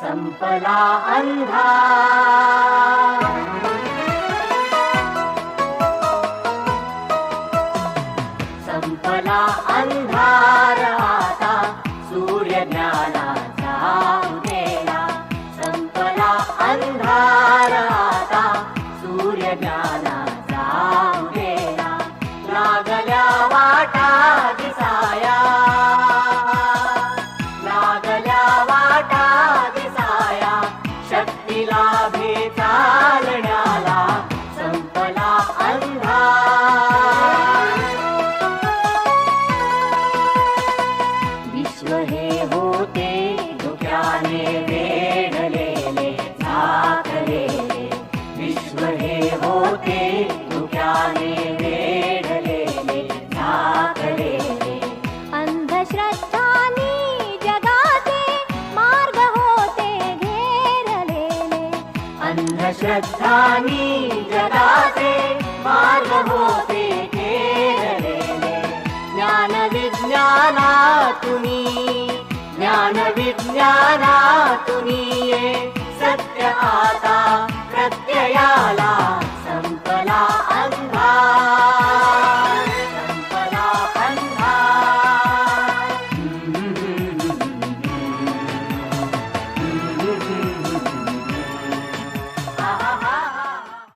संपला अंधा संपला अंधार झाकलेले विश्व हे होते धुक्याने वेढलेले झाकलेले अंधश्रद्धानी जगाचे मार्ग होते घेरलेले अंधश्रद्धानी जगाचे मार्ग होते ज्ञान विज्ञाना